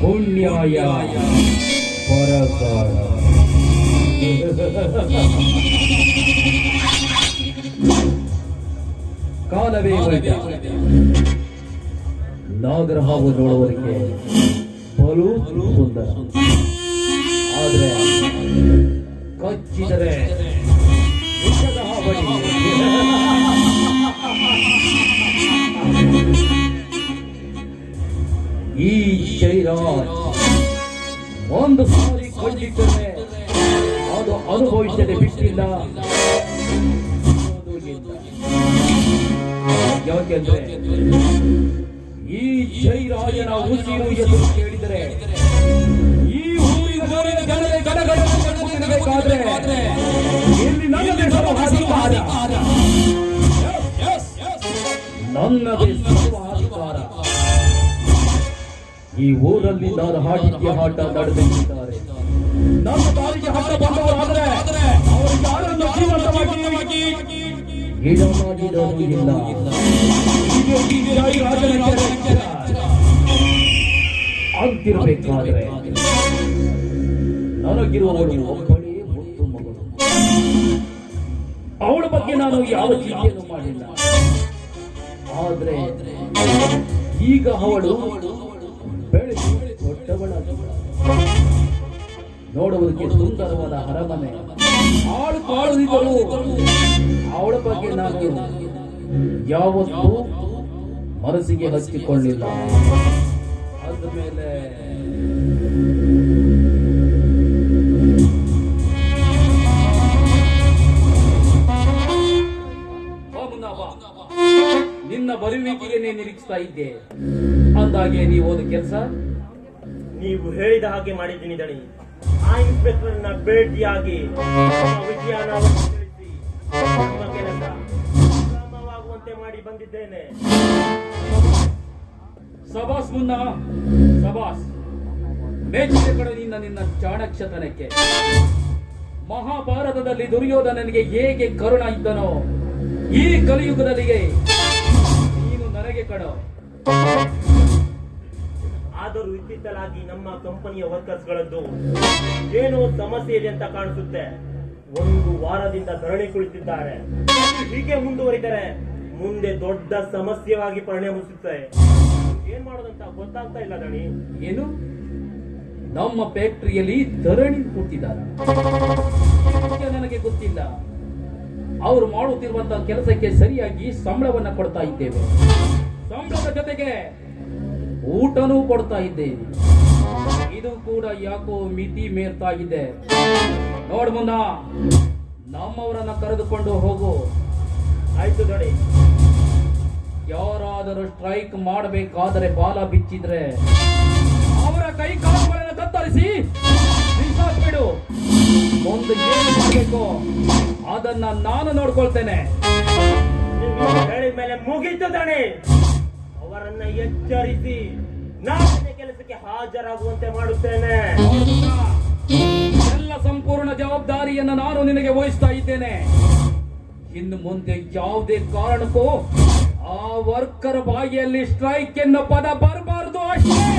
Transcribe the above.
ಪರ್ಯಾಯ ಪರಕಾರ ಕಾಲವೇ ವೈದ್ಯ ನಾಗರಹಾವು ನೋಡುವವರಿಗೆ ಬಲು ಸುಂದರ ಆದ್ರೆ ಕಚ್ಚಿದರೆ ವಿಷದ ಹಾವಳಿ. ಜೈರಾಜ್ ಒಂದು ಸಾರಿ ಕೊಂಡಿದ್ದರೆ ಅದು ಅನುಭವಿಸದೆ ಬಿಟ್ಟಿಲ್ಲ. ಯಾಕೆಂದ್ರೆ ಈ ಜೈರಾಜನ ಉಸಿರು ಎಂದು ಕೇಳಿದರೆ, ಈ ಊರಿನ ಕೂತಿರಬೇಕಾದ್ರೆ ಇಲ್ಲಿ ನನ್ನದೇ ಸರ್ವ ಅಧಿಕಾರ ಈ ಊರಲ್ಲಿ ನಾನು ಹಾಡಿಕೆ ಹಾಟ ನಡೆದಿದ್ದಾರೆ ನಮ್ಮ ಬಾರಿಗೆ ಹಟ್ಟ ಬಂದವರಾದರೆ ಅವರು ಯಾರನ್ನು ಜೀವಂತವಾಗಿ ಇಲ್ಲ. ಅಂತಿರಬೇಕಾದ್ರೆ ನನಗಿರುವವಳು ಒಬ್ಬಳೇ ಮುತ್ತು ಮಗಳು. ಅವಳ ಬಗ್ಗೆ ನಾನು ಯಾವ ಚಿಂತೆಯನ್ನು ಮಾಡಿಲ್ಲ. ಆದ್ರೆ ಈಗ ಅವಳು ನೋಡುವುದಕ್ಕೆ ಸುಂದರವಾದ ಅರಮನೆ ಆಳು ಅವಳ ಬಗ್ಗೆ ನಾನು ಯಾವತ್ತೂ ಮನಸ್ಸಿಗೆ ಹಚ್ಚಿಕೊಳ್ಳಿಲ್ಲ ಅದ ಮುನ್ನ ನಿನ್ನ ಬರುವಿಕೆಯನ್ನೇ ನಿರೀಕ್ಷಿಸ್ತಾ ಇದ್ದೆ. ಅಂದಾಗೆ ನೀವು ಹೋದ ಕೆಲಸ ನೀವು ಹೇಳಿದ ಹಾಗೆ ಮಾಡಿದ್ದೀನಿ ದಣಿ. ಆ ಇನ್ಸ್ಪೆಕ್ಟರ್ನ ಭೇಟಿಯಾಗಿ ಮಾಡಿ ಬಂದಿದ್ದೇನೆ. ಸಬಾಸ್ ಮುನ್ನ ಸಬಾಸ್ ಮೆಚ್ಚಿದ ಕಡೆ ನಿನ್ನ ನಿನ್ನ ಚಾಣಕ್ಷತನಕ್ಕೆ ಮಹಾಭಾರತದಲ್ಲಿ ದುರ್ಯೋಧನನಿಗೆ ಹೇಗೆ ಕರುಣ ಇದ್ದನೋ, ಈ ಕಲಿಯುಗದಲ್ಲಿ ನೀನು ನನಗೆ ಕಡ. ಆದರೂ ಇತ್ತಿತ್ತಲಾಗಿ ನಮ್ಮ ಕಂಪನಿಯ ವರ್ಕರ್ಸ್ ಗಳದ್ದು ಏನೋ ಸಮಸ್ಯೆ ಇದೆ ಅಂತ ಕಾಣಿಸುತ್ತೆ. ಒಂದು ವಾರದಿಂದ ಧರಣಿ ಕುಳಿತಿದ್ದಾರೆ. ಹೀಗೆ ಮುಂದುವರಿದರೆ ಮುಂದೆ ದೊಡ್ಡ ಸಮಸ್ಯೆವಾಗಿ ಪರಿಣಮಿಸುತ್ತೆ ಏನ್ ಮಾಡೋದಂತ ಗೊತ್ತಾಗ್ತಾ ಇಲ್ಲ ದಣಿ ಏನು? ನಮ್ಮ ಫ್ಯಾಕ್ಟರಿಯಲ್ಲಿ ಧರಣಿ ಕೂತಿದ್ದಾರೆ. ನನಗೆ ಗೊತ್ತಿಲ್ಲ. ಅವರು ಮಾಡುತ್ತಿರುವಂತಹ ಕೆಲಸಕ್ಕೆ ಸರಿಯಾಗಿ ಸಂಬಳವನ್ನ ಕೊಡ್ತಾ ಇದ್ದೇವೆ. ಸಂಬಳದ ಜೊತೆಗೆ ಊಟನೂ ಕೊಡ್ತಾ ಇದ್ದೇನೆ ಇದು ಕೂಡ ಯಾಕೋ ಮಿತಿ ಮೀರ್ತಾ ಇದೆ. ನೋಡ್ ಮುನ್ನ, ನಮ್ಮವರನ್ನ ಕರೆದುಕೊಂಡು ಹೋಗು. ಆಯ್ತು ನೋಡಿ ಯಾರಾದರೂ ಸ್ಟ್ರೈಕ್ ಮಾಡಬೇಕಾದರೆ ಬಾಲ ಬಿಚ್ಚಿದ್ರೆ ಅವರ ಕೈ ಕಾಲುಗಳನ್ನು ಕತ್ತರಿಸಿ ಬಿಡು. ಮುಂದೆ ಏನು ಮಾಡಬೇಕು? ಅದನ್ನ ನಾನು ನೋಡ್ಕೊಳ್ತೇನೆ. ಹೇಳಿದ ಮೇಲೆ ಮುಗೀತು ಎಚ್ಚರಿಸಿ ನಾಳೆ ಕೆಲಸಕ್ಕೆ ಹಾಜರಾಗುವಂತೆ ಮಾಡುತ್ತೇನೆ. ಎಲ್ಲ ಸಂಪೂರ್ಣ ಜವಾಬ್ದಾರಿಯನ್ನು ನಾನು ನಿನಗೆ ವಹಿಸ್ತಾ ಇದ್ದೇನೆ. ಇನ್ನು ಮುಂದೆ ಯಾವುದೇ ಕಾರಣಕ್ಕೂ ಆ ವರ್ಕರ್ ಬಾಯಿಯಲ್ಲಿ ಸ್ಟ್ರೈಕ್ ಎನ್ನೋ ಪದ ಬರಬಾರದು ಅಷ್ಟೇ.